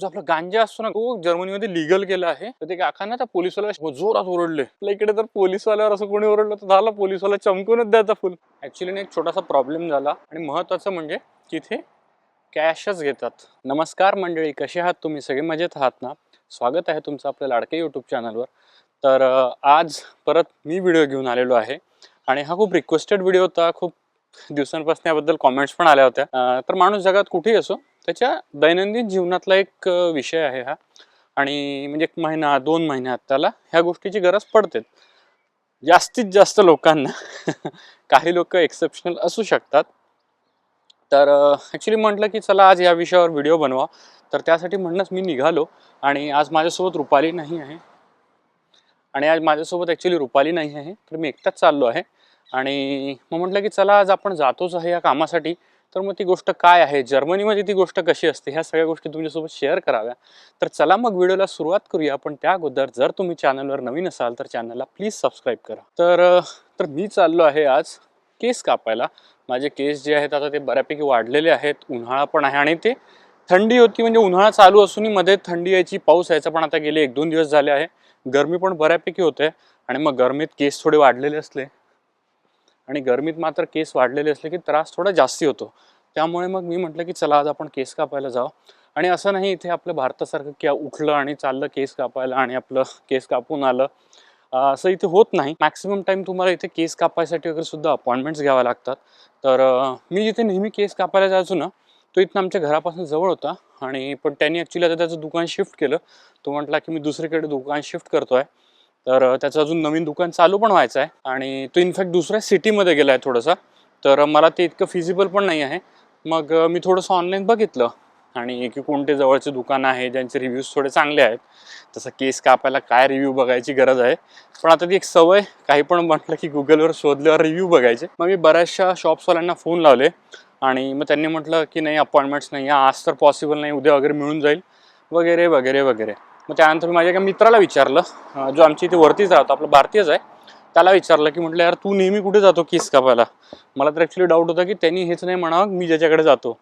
जो आपला गांजा असतो ना तो जर्मनीमध्ये लिगल केला आहे. तर ते काकांना त्या पोलिसवाला जोरात ओरडले. आपल्या इकडे तर पोलिसवाल्यावर असं कोणी ओरडलं तर झालं पोलिसवाला चमकूनच द्यायचा फुल ऍक्च्युली एक छोटासा प्रॉब्लेम झाला आणि महत्वाचं म्हणजे तिथे कॅशच घेतात. नमस्कार मंडळी कसे आहात तुम्ही? सगळे मजेत आहात ना? स्वागत आहे तुमचं आपल्या लाडके यूट्यूब चॅनलवर तर आज परत मी व्हिडिओ घेऊन आलेलो आहे. आणि हा खूप रिक्वेस्टेड व्हिडिओ होता. खूप दिवसांपासून याबद्दल कॉमेंट्स पण आल्या होत्या. तर माणूस जगात कुठेही असो त्याच्या दैनंदिन जीवनातला एक विषय आहे हा. आणि म्हणजे एक महिना दोन महिन्यात त्याला ह्या गोष्टीची गरज पडते. जास्तीत जास्त लोकांना काही लोक एक्सेप्शनल असू शकतात. तर ॲक्च्युली म्हटलं की चला आज या विषयावर व्हिडिओ बनवा. तर त्यासाठी म्हणणंच मी निघालो. आणि आज माझ्यासोबत रुपाली नाही आहे. आणि आज माझ्यासोबत ॲक्च्युली रुपाली नाही आहे. तर मी एकटाच चाललो आहे. आणि मग म्हटलं की चला आज आपण जातोच आहे या कामासाठी. तर मग ती गोष्ट काय आहे? जर्मनीमध्ये ती गोष्ट कशी असते? ह्या सगळ्या गोष्टी तुमच्यासोबत शेअर कराव्या. तर चला मग व्हिडिओला सुरुवात करूया. पण त्या अगोदर जर तुम्ही चॅनलवर नवीन असाल तर चॅनलला प्लीज सबस्क्राईब करा. तर तर मी चाललो आहे आज केस कापायला. माझे केस जे आहेत आता ते बऱ्यापैकी वाढलेले आहेत. उन्हाळा पण आहे आणि ते थंडी होती. म्हणजे उन्हाळा चालू असूनही मध्ये थंडी यायची पाऊस यायचा पण आता गेले एक दोन दिवस झाले आहे. गरमी पण बऱ्यापैकी होते. आणि मग गरमीत केस थोडे वाढलेले असले. आणि गरमीत मात्र केस वाढलेले असले की त्रास थोडा जास्ती होतो. त्यामुळे मग मी म्हटलं की चला आज आपण केस कापायला जाऊ. आणि असं नाही इथे आपलं भारतासारखं की उठलं आणि चाललं केस कापायला आणि आपलं केस कापून आलं. असं इथे होत नाही. मॅक्सिमम टाईम तुम्हाला इथे केस कापायसाठी वगैरे सुद्धा अपॉइंटमेंट्स घ्याव्या लागतात. तर मी जिथे नेहमी केस कापायला जायचो ना तो इथनं आमच्या घरापासून जवळ होता. आणि पण त्यांनी ॲक्च्युली आता त्याचं दुकान शिफ्ट केलं. तो म्हटला की मी दुसरीकडे दुकान शिफ्ट करतो आहे तर त्याचं अजून नवीन दुकान चालू पण व्हायचं आहे आणि तो इनफॅक्ट दुसऱ्या सिटीमध्ये गेला आहे थोडासा. तर मला ते इतकं फिजिबल पण नाही आहे. मग मी थोडंसं ऑनलाईन बघितलं आणि की कोणते जवळचे दुकान आहे ज्यांचे रिव्ह्यूज थोडे चांगले आहेत. तसं केस कापायला काय रिव्ह्यू बघायची गरज आहे. पण आता ती एक सवय काही पण म्हटलं की गुगलवर शोधल्यावर रिव्ह्यू बघायचे. मग मी बऱ्याचशा शॉप्सवाल्यांना फोन लावले आणि मग त्यांनी म्हटलं की नाही अपॉइंटमेंट्स नाही आहे, आज तर पॉसिबल नाही उद्या वगैरे मिळून जाईल. वगैरे वगैरे वगैरे. मग त्यानंतर मी माझ्या एका मित्राला विचारलं जो आमच्या इथे वरतीच राहतो आपला भारतीयच आहे त्याला विचारलं की म्हटलं यार तू नेहमी कुठे जातो केस कापायला मला तर ॲक्च्युली डाऊट होता की त्यांनी हेच नाही म्हणावं मी ज्याच्याकडे जातो.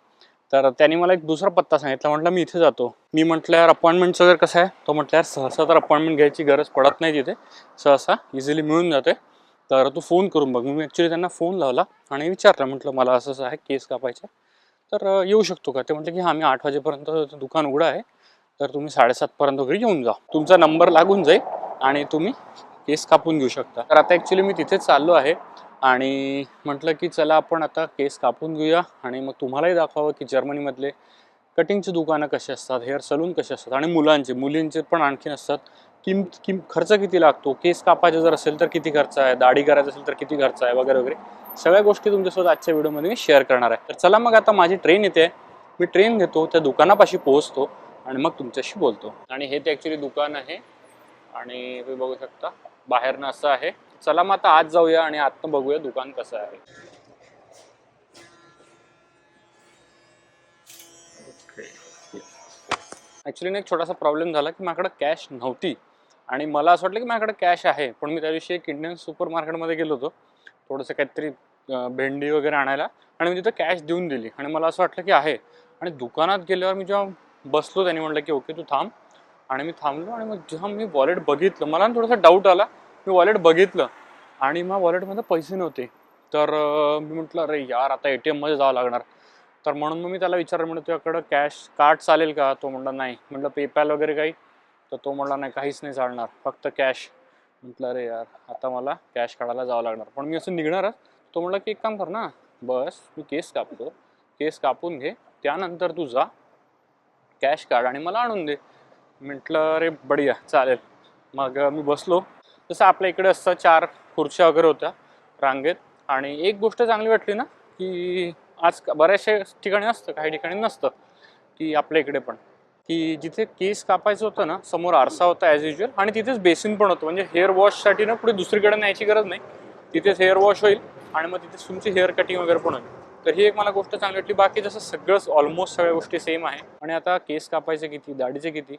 तर त्यांनी मला एक दुसरा पत्ता सांगितला म्हटलं मी इथे जातो. मी म्हटलं यार अपॉइंटमेंटचं जर कसं आहे? तो म्हटलं यार सहसा तर अपॉइंटमेंट घ्यायची गरज पडत नाही तिथे. सहसा इझिली मिळून जाते. तर तू फोन करून बघ. मी ॲक्च्युली त्यांना फोन लावला आणि विचारलं म्हटलं मला असं असं आहे केस कापायचे. तर येऊ शकतो का? ते म्हटलं की हां मी आठ वाजेपर्यंत दुकान उघडं आहे. तर तुम्ही साडेसातपर्यंत वगैरे येऊन जा. तुमचा नंबर लागून जाईल आणि तुम्ही केस कापून घेऊ शकता. तर आता ॲक्च्युली मी तिथे चाललो आहे आणि म्हटलं की चला आपण आता केस कापून घेऊया आणि मग तुम्हालाही दाखवावं की जर्मनीमधले कटिंगची दुकानं कशी असतात हेअर सलून कसे असतात आणि मुलांचे मुलींचे पण आणखीन असतात. किम किम खर्च किती लागतो? केस कापायचा जर असेल तर किती खर्च आहे? दाढी करायचं असेल तर किती खर्च आहे? वगैरे वगैरे. सगळ्या गोष्टी तुमच्यासोबत आजच्या व्हिडिओमध्ये मी शेअर करणार आहे. तर चला मग आता माझी ट्रेन येते. मी ट्रेन घेतो त्या दुकानापाशी पोहोचतो. आणि मग तुमच्याशी बोलतो. आणि हे ते ॲक्च्युली दुकान आहे. आणि तुम्ही बघू शकता बाहेरनं असं आहे. चला मग आता आज जाऊया आणि आत्ता बघूया दुकान कसं आहे. ॲक्च्युली एक छोटासा प्रॉब्लेम झाला की माझ्याकडे कॅश नव्हती. आणि मला असं वाटलं की माझ्याकडे कॅश आहे पण मी त्या दिवशी एक इंडियन सुपर मार्केटमध्ये गेलो होतो. थोडंसं काहीतरी भेंडी वगैरे आणायला. आणि मी तिथं कॅश देऊन दिली. आणि मला असं वाटलं की आहे. आणि दुकानात गेल्यावर मी जेव्हा बसलो त्यांनी म्हटलं की ओके तू थांब. आणि मी थांबलो आणि मग जेव्हा मी वॉलेट बघितलं मला ना थोडासा डाऊट आला. मी वॉलेट बघितलं आणि मग वॉलेटमध्ये पैसे नव्हते. तर मी म्हटलं अरे यार आता ए टी एममध्ये जावं लागणार. तर म्हणून मग मी त्याला विचारलं म्हणलं तुझ्याकडं कॅश कार्ड चालेल का? तो म्हणला नाही. म्हटलं पेपॅल वगैरे काही? तर तो म्हणला नाही काहीच नाही चालणार फक्त कॅश. म्हटलं अरे यार आता मला कॅश काढायला जावं लागणार. पण मी असं निघणारच. तो म्हणला की एक काम कर ना बस मी केस कापतो केस कापून घे त्यानंतर तू जा कॅश काढ आणि मला आणून दे. म्हटलं अरे बढिया चालेल. मग मी बसलो. जसं आपल्या इकडे असतं चार खुर्च्या वगैरे होत्या रांगेत. आणि एक गोष्ट चांगली वाटली ना की आज का- बऱ्याचशा ठिकाणी असतं काही ठिकाणी नसतं की आपल्या इकडे पण. की जिथे केस कापायचं होतं ना समोर आरसा होता ॲज युजल आणि तिथेच बेसिन पण होतं. म्हणजे हेअर वॉशसाठी ना पुढे दुसरीकडे न्यायची गरज नाही. तिथेच हेअर वॉश होईल आणि मग तिथे तुमची हेअर कटिंग वगैरे पण होईल. तर ही एक मला गोष्ट चांगली वाटली. बाकी जसं सगळंच ऑलमोस्ट सगळ्या गोष्टी सेम आहे. आणि आता केस कापायचे किती दाढीचे किती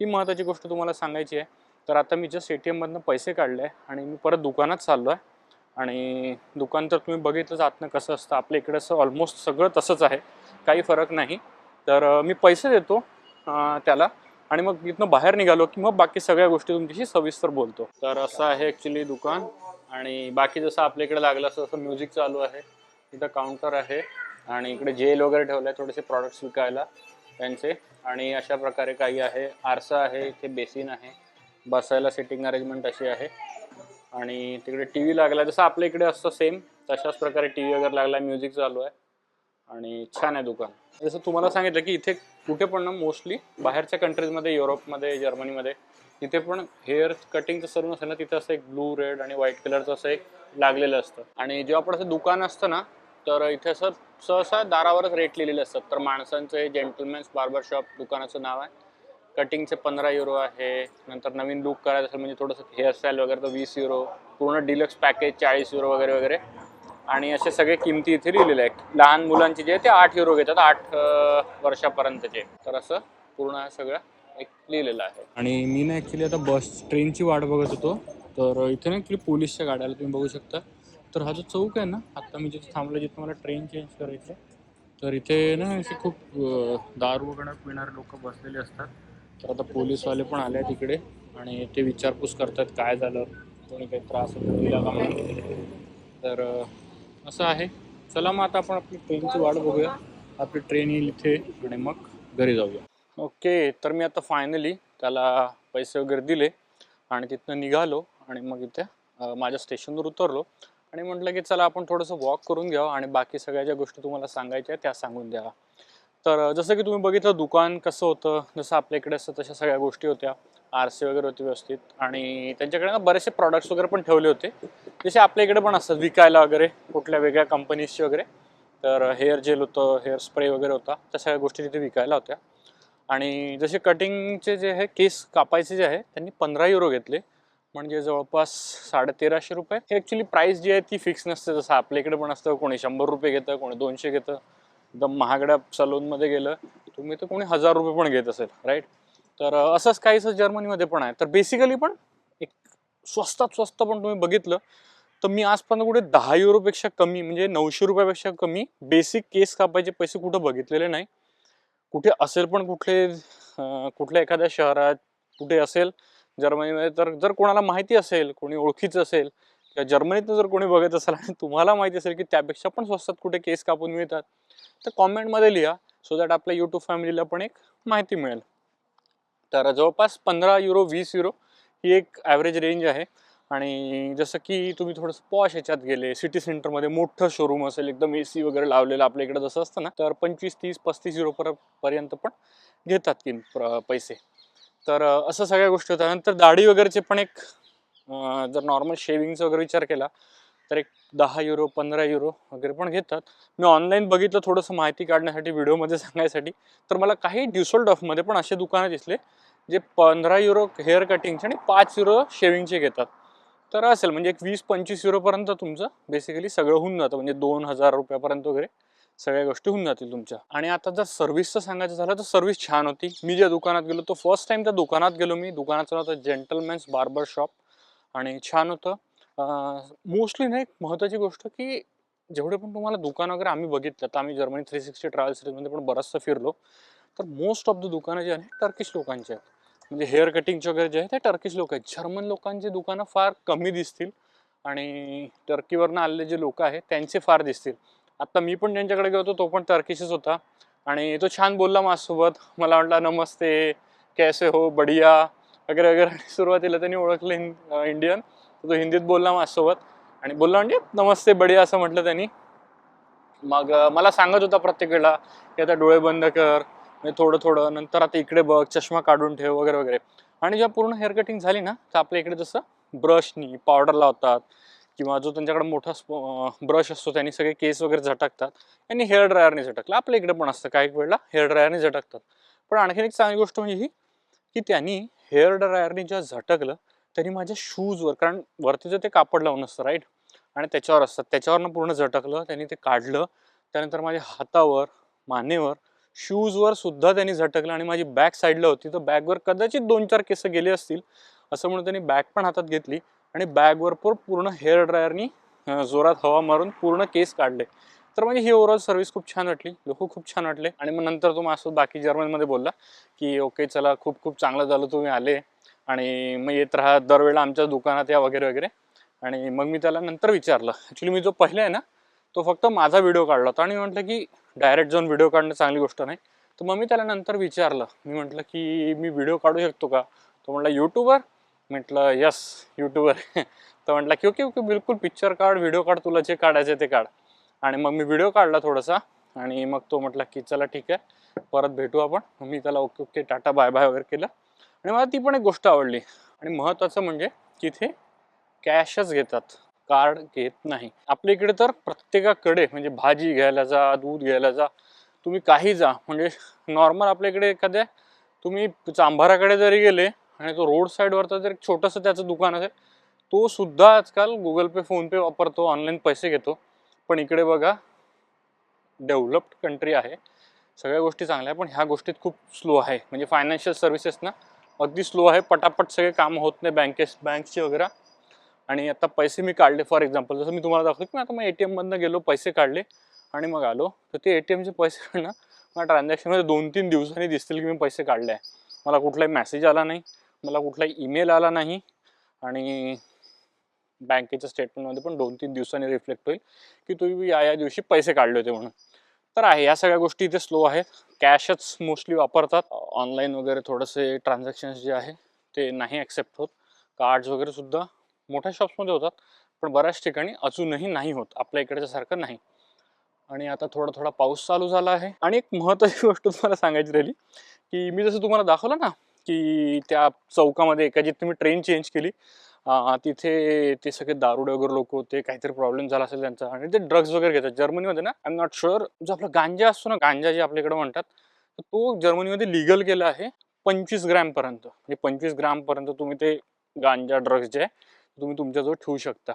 ही महत्त्वाची गोष्ट तुम्हाला सांगायची आहे. तर आता मी जस्ट ए टी एममधनं पैसे काढले आहे आणि मी परत दुकानात चाललो आहे आणि दुकान तर तुम्ही बघितलंच आतनं कसं असतं. आपल्या इकडे असं ऑलमोस्ट सगळं तसंच आहे. काही फरक नाही. तर मी पैसे देतो त्याला. आणि मग इथनं बाहेर निघालो की मग बाकी सगळ्या गोष्टी तुमच्याशी सविस्तर बोलतो. तर असं आहे ॲक्च्युली दुकान. आणि बाकी जसं आपल्या इकडे लागलं असं असं म्युझिक चालू आहे. इथं काउंटर आहे आणि इकडे जेल वगैरे ठेवलं आहे थोडेसे प्रॉडक्ट्स विकायला त्यांचे. आणि अशा प्रकारे काही आहे. आरसा आहे इथे बेसिन आहे. बसायला सिटिंग अरेंजमेंट अशी आहे. आणि तिकडे टी व्ही लागला जसं आपल्या इकडे असतं सेम तशाच प्रकारे टी व्ही वगैरे लागला म्युझिक चालू आहे. आणि छान आहे दुकान. जसं तुम्हाला सांगितलं की इथे कुठे पण ना मोस्टली बाहेरच्या कंट्रीजमध्ये युरोपमध्ये जर्मनीमध्ये तिथे पण हेअर कटिंगचं सर्व असेल ना तिथे असं एक ब्लू रेड आणि व्हाईट कलरचं असं एक लागलेलं असतं. आणि जेव्हा पण असं दुकान असतं ना तर इथे असं सहसा दारावरच रेट लिहिलेले असतात. तर माणसांचं हे जेंटलमॅन्स बार्बर शॉप दुकानाचं नाव आहे. कटिंगचे पंधरा युरो आहे. नंतर नवीन लुक करायचं असेल म्हणजे थोडंसं हेअरस्टाईल वगैरे तर वीस युरो पूर्ण डिलक्स पॅकेज चाळीस युरो वगैरे वगैरे. आणि असे सगळे किमती इथे लिहिलेले आहेत. लहान मुलांचे जे आहे ते आठ युरो घेतात. आठ वर्षापर्यंतचे. तर असं पूर्ण सगळं एक लिहिलेलं आहे. आणि मी ना ॲक्च्युली आता बस ट्रेनची वाट बघत होतो. तर इथे ना ॲक्च्युली पोलीसच्या गाड्याला तुम्ही बघू शकता. तर हा जो चौक आहे ना आत्ता मी जिथे थांबलो जिथे मला ट्रेन चेंज करायची आहे, तर इथे ना असे खूप दारू वगैरे पिणारे लोक बसलेले असतात. तर आता पोलीसवाले पण आले आहेत इकडे आणि ते विचारपूस करतात काय झालं कोणी काही त्रास वगैरे दिला का म्हणून तर असं आहे. चला मग आता आपण आपली ट्रेनची वाट बघूया. आपली ट्रेन येईल इथे आणि मग घरी जाऊया. ओके तर मी आता फायनली त्याला पैसे वगैरे दिले आणि तिथनं निघालो आणि मग इथे माझ्या स्टेशनवर उतरलो. आणि म्हटलं की चला आपण थोडंसं वॉक करून घ्यावं आणि बाकी सगळ्या ज्या गोष्टी तुम्हाला सांगायच्या त्या सांगून द्या तर जसं की तुम्ही बघितलं दुकान कसं होतं जसं आपल्या इकडे असतं तशा सगळ्या गोष्टी होत्या. आरसे वगैरे होती व्यवस्थित. आणि त्यांच्याकडे ना बरेचसे प्रॉडक्ट्स वगैरे पण ठेवले होते. जसे आपल्या इकडे पण असतात विकायला वगैरे कुठल्या वेगळ्या कंपनीजचे वगैरे. तर हेअर जेल होतं हेअर स्प्रे वगैरे होता. त्या सगळ्या गोष्टी तिथे विकायला होत्या. आणि जसे कटिंगचे जे आहे केस कापायचे जे आहे त्यांनी पंधरा युरो घेतले. म्हणजे जवळपास साडे तेराशे रुपये. हे ॲक्च्युली प्राईस जी आहे ती फिक्स नसते जसं आपल्या इकडे पण असतं. कोणी शंभर रुपये घेतं कोणी दोनशे घेतं. एकदम महागड्या सलूनमध्ये गेलं तुम्ही तर कोणी हजार रुपये पण घेत असेल राईट तर असंच काहीसं जर्मनीमध्ये पण आहे. तर बेसिकली पण एक स्वस्तात स्वस्त पण तुम्ही बघितलं तर मी आजपर्यंत कुठे दहा युरोपेक्षा कमी म्हणजे नऊशे रुपयापेक्षा कमी बेसिक केस कापायचे पैसे कुठं बघितलेले नाही. कुठे असेल पण कुठले कुठल्या एखाद्या शहरात कुठे असेल जर्मनीमध्ये तर जर कोणाला माहिती असेल कोणी ओळखीचं असेल किंवा जर्मनीतनं जर कोणी बघत असेल आणि तुम्हाला माहिती असेल की त्यापेक्षा पण स्वस्तात कुठे केस कापून मिळतात तर कॉमेंटमध्ये लिहा सो दॅट आपल्या यूट्यूब फॅमिलीला पण एक माहिती मिळेल. तर जवळपास पंधरा युरो वीस युरो ही एक ॲव्हरेज रेंज आहे. आणि जसं की तुम्ही थोडंसं पॉश ह्याच्यात गेले सिटी सेंटरमध्ये मोठं शोरूम असेल एकदम ए सी वगैरे लावलेलं आपल्या इकडे जसं असतं ना तर पंचवीस तीस पस्तीस युरो पर पर्यंत पण घेतात की पैसे. तर असं सगळ्या गोष्टी होत्या. नंतर दाढी वगैरेचे पण एक जर नॉर्मल शेविंगचा वगैरे विचार केला तर एक दहा युरो पंधरा युरो वगैरे पण घेतात. मी ऑनलाईन बघितलं थोडंसं माहिती काढण्यासाठी व्हिडिओमध्ये सांगायसाठी तर मला काही ड्युसोल्डॉफमध्ये पण असे दुकानं दिसले जे पंधरा युरो हेअर कटिंगचे आणि पाच युरो शेविंगचे घेतात. तर असेल म्हणजे एक वीस पंचवीस युरोपर्यंत तुमचं बेसिकली सगळं होऊन जातं. म्हणजे दोन हजार रुपयापर्यंत वगैरे. सगळ्या गोष्टी होऊन जातील तुमच्या. आणि आता जर सर्व्हिसचं सांगायचं झालं तर सर्व्हिस छान होती. मी ज्या दुकानात गेलो तो फर्स्ट टाइम त्या दुकानात गेलो मी. दुकानाचं नाव होतं जेंटलमॅन्स बार्बर शॉप आणि छान होतं. मोस्टली ना एक महत्त्वाची गोष्ट की जेवढे पण तुम्हाला दुकान वगैरे आम्ही बघितलं तर आम्ही जर्मनी थ्री सिक्स्टी ट्रॅव्हल सिरीजमध्ये पण बरंचसं फिरलो तर मोस्ट ऑफ द दुकानं जे आहे टर्किश लोकांचे आहेत. म्हणजे हेअर कटिंगचे वगैरे जे आहे ते टर्किश लोक आहेत. जर्मन लोकांची दुकानं फार कमी दिसतील आणि टर्कीवरनं आलेले जे लोक आहेत त्यांचे फार दिसतील. आत्ता मी पण त्यांच्याकडे गेलो होतो तो पण टर्किशच होता. आणि तो छान बोलला माझ्यासोबत. मला म्हटला नमस्ते कैसे हो बढिया वगैरे वगैरे. सुरुवातीला त्यांनी ओळखलं हिं इंडियन तो हिंदीत बोलला माझ्यासोबत. आणि बोलला म्हणजे नमस्ते बढिया असं म्हटलं त्यांनी. मग मला सांगत होता प्रत्येक वेळेला की आता डोळे बंद कर म्हणजे थोडं थोडं नंतर आता इकडे बघ चष्मा काढून ठेव वगैरे वगैरे. आणि जेव्हा पूर्ण हेअर कटिंग झाली ना तर आपल्या इकडे जसं ब्रशनी पावडर लावतात किंवा जो त्यांच्याकडे मोठा ब्रश असतो त्यांनी सगळे केस वगैरे झटकतात आणि हेअर ड्रायरने झटकलं. आपल्या इकडे पण असतं काही वेळेला हेअर ड्रायरने झटकतात. पण आणखीन एक चांगली गोष्ट म्हणजे ही की त्यांनी हेअर ड्रायरने जेव्हा झटकलं त्यांनी माझ्या शूजवर कारण वरती ते कापड लावून असतं राईट आणि त्याच्यावर असतात त्याच्यावरनं पूर्ण झटकलं त्यांनी ते काढलं. त्यानंतर माझ्या हातावर मानेवर शूजवर सुद्धा त्यांनी झटकलं आणि माझी बॅक साईडला होती. तर बॅगवर कदाचित दोन चार केस गेले असतील असं म्हणून त्यांनी बॅग पण हातात घेतली. आणि बॅगवर पण पूर्ण हेअर ड्रायरनी जोरात हवा मारून पूर्ण केस काढले. तर म्हणजे ही ओव्हरऑल सर्व्हिस खूप छान वाटली. लोक खूप छान वाटले. आणि मग नंतर तो असं बाकी जर्मनमध्ये बोलला की ओके चला खूप खूप चांगलं झालं तुम्ही आले. आणि मग येत राहा दरवेळेला आमच्या दुकानात या वगैरे वगैरे. आणि मग मी त्याला नंतर विचारलं. ॲक्च्युली मी जो पहिले आहे ना तो फक्त माझा व्हिडिओ काढला होता. आणि म्हटलं की डायरेक्ट जाऊन व्हिडिओ काढणं चांगली गोष्ट नाही. तर मग मी त्याला नंतर विचारलं. मी म्हटलं की मी व्हिडिओ काढू शकतो का? तो म्हटलं यूट्यूबवर म्हटलं यस यूट्यूबर तर म्हटलं की ओके बिलकुल पिक्चर काढ व्हिडिओ काढ तुला जे काढायचे ते काढ. आणि मग मी व्हिडिओ काढला थोडासा. आणि मग तो म्हटला की चला ठीक आहे. परत भेटू आपण. मग मी त्याला okay okay tata bye bye वगैरे केलं. आणि मला ती पण एक गोष्ट आवडली. आणि महत्त्वाचं म्हणजे तिथे कॅशच घेतात. कार्ड घेत नाही. आपल्या इकडे तर प्रत्येकाकडे म्हणजे भाजी घ्यायला जा दूध घ्यायला जा तुम्ही काही जा. म्हणजे नॉर्मल आपल्या इकडे एखाद्या तुम्ही चांभाराकडे जरी गेले आणि तो रोड साईडवरचा जर एक छोटंसं त्याचं दुकान असेल तो सुद्धा आजकाल गुगल पे फोनपे वापरतो ऑनलाईन पैसे घेतो. पण इकडे बघा डेव्हलप्ड कंट्री आहे. सगळ्या गोष्टी चांगल्या पण ह्या गोष्टीत खूप स्लो आहे. म्हणजे फायनान्शियल सर्व्हिसेस ना अगदी स्लो आहे. पटापट सगळे काम होत नाही बँकेस बँकचे वगैरे. आणि आता पैसे मी काढले फॉर एक्झाम्पल जसं मी तुम्हाला दाखवतो की आता मग ए टी एममधनं गेलो पैसे काढले. आणि मग आलो. तर ते ए टी एमचे पैसे काढणं मला ट्रान्झॅक्शनमध्ये दोन तीन दिवसांनी दिसतील की मी पैसे काढले आहे. मला कुठलाही मेसेज आला नाही. मला कुठलाही ईमेल आला नाही. आणि बँकेच्या स्टेटमेंटमध्ये पण दोन तीन दिवसांनी रिफ्लेक्ट होईल की तुम्ही या या दिवशी पैसे काढले होते म्हणून. तर आहे या सगळ्या गोष्टी इथे स्लो आहेत कॅशच मोस्टली वापरतात. ऑनलाईन वगैरे थोडंसे ट्रान्झॅक्शन्स जे आहे ते नाही ॲक्सेप्ट होत. कार्ड्स वगैरे सुद्धा मोठ्या शॉप्समध्ये होतात. पण बऱ्याच ठिकाणी अजूनही नाही होत. आपल्या इकडच्यासारखं नाही. आणि आता थोडा थोडा पाऊस चालू झाला आहे. आणि एक महत्त्वाची गोष्ट तुम्हाला सांगायची राहिली की मी जसं तुम्हाला दाखवलं ना की त्या चौकामध्ये एका जिथे तुम्ही ट्रेन चेंज केली तिथे ते सगळे दारुडे वगैरे लोक होते काहीतरी प्रॉब्लेम झाला असेल त्यांचा. आणि ते ड्रग्ज वगैरे घेतात. जर्मनीमध्ये ना आय एम नॉट शुअर जो आपला गांजा असतो ना गांजा जे आपल्याकडे म्हणतात तो जर्मनीमध्ये लिगल केला आहे पंचवीस ग्रॅमपर्यंत म्हणजे पंचवीस ग्रामपर्यंत तुम्ही ते गांजा ड्रग्ज जे आहे तुम्ही तुमच्याजवळ ठेवू शकता.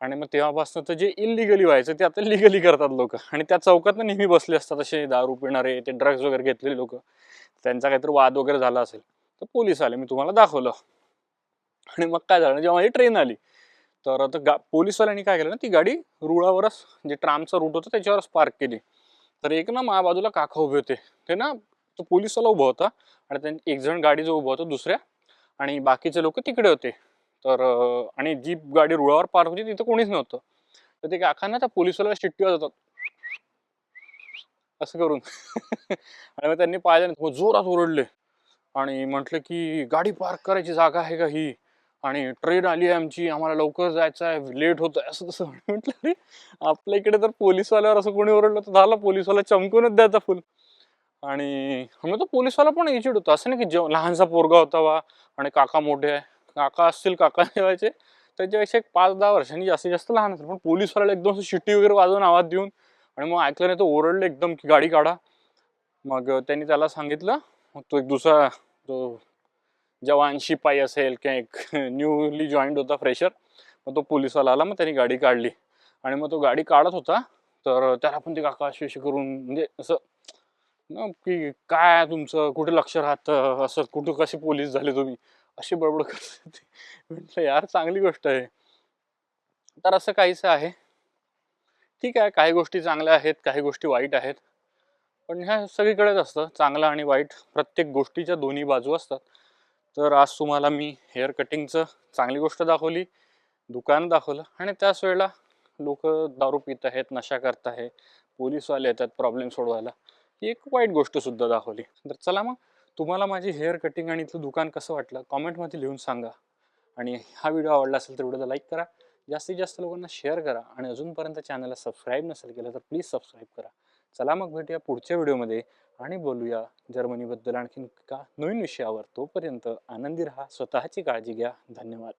आणि मग तेव्हापासून तर जे इलिगली व्हायचं ते आता लिगली करतात लोक. आणि त्या चौकात नेहमी बसले असतात असे दारू पिणारे ते ड्रग्ज वगैरे घेतलेले लोक. त्यांचा काहीतरी वाद वगैरे झाला असेल तर पोलीस आले. मी तुम्हाला दाखवलं. आणि मग काय झालं? जेव्हा ही ट्रेन आली तर आता गा पोलीसवाल्यांनी काय केलं ना ती गाडी रुळावरच जे ट्रामचा रूट होता त्याच्यावरच पार्क केली. तर एक ना माझ्या बाजूला काका उभे होते. ते ना तो पोलीसवाला उभा होता आणि त्यांनी एक जण गाडी जो उभा होता दुसऱ्या आणि बाकीचे लोक तिकडे होते. तर आणि जी गाडी रुळावर पार्क होती तिथं कोणीच नव्हतं. तर ते काकांना त्या पोलीसवाल्याला शिट्टी वाजवतात. असं करून. आणि मग त्यांनी पाहिलं मग जोरात ओरडले. आणि म्हटलं की गाडी पार्क करायची जागा आहे का ही? आणि ट्रेन आली आहे आमची आम्हाला लवकर जायचं आहे लेट होत आहे असं तसं म्हटलं अरे आपल्या इकडे तर पोलीसवाल्यावर असं कोणी ओरडलं तर झालं पोलीसवाला चमकूनच द्यायचा फुल आणि मग तो पोलीसवाला पण एचिड होता. असं नाही की जेव्हा लहानसा पोरगा होता वा आणि काका मोठे आहे. काका असतील काका जेवायचे त्याच्यापेक्षा एक पाच दहा वर्षांनी जास्तीत जास्त लहान असेल पण पोलिसवाल्याला एकदम शिट्टी वगैरे वाजवून आवाज देऊन आणि मग ऐकलं नाही तो ओरडले एकदम की गाडी काढा. मग त्यांनी त्याला सांगितलं मग तो एक दुसरा तो जवान शिपाई असेल किंवा एक न्यूली जॉईंट होता फ्रेशर मग तो पोलिसवाला आला मग त्यांनी गाडी काढली. आणि मग तो गाडी काढत होता तर त्याला पण ते काका अशी करून म्हणजे असं ना की काय तुमचं? कुठे लक्ष राहतं? असं कुठं कसे पोलीस झाले तुम्ही? अशी बडबड करत म्हटलं यार चांगली गोष्ट आहे. तर असं काहीच आहे. ठीक आहे काही गोष्टी चांगल्या आहेत काही गोष्टी वाईट आहेत. पण ह्या सगळीकडेच असतं चांगलं आणि वाईट. प्रत्येक गोष्टीच्या दोन्ही बाजू असतात. तर आज तुम्हाला मी हेअर कटिंगचं चांगली गोष्ट दाखवली दुकान दाखवलं आणि त्याच वेळेला लोक दारू पित आहेत नशा करत आहे पोलीसवाले येतात प्रॉब्लेम सोडवायला. ही एक वाईट गोष्टसुद्धा दाखवली. तर चला मग तुम्हाला माझी हेअर कटिंग आणि इथलं दुकान कसं वाटलं? कॉमेंटमध्ये लिहून सांगा. आणि हा व्हिडिओ आवडला असेल तर व्हिडिओला लाईक करा. जास्तीत जास्त लोकांना शेअर करा आणि अजूनपर्यंत चॅनलला सबस्क्राईब नसेल केलं तर प्लीज सबस्क्राईब करा. चला मग भेटूया पुढच्या व्हिडिओमध्ये आणि बोलूया जर्मनीबद्दल आणखीन का नवीन विषयावर. तोपर्यंत आनंदी राहा स्वतःची काळजी घ्या. धन्यवाद.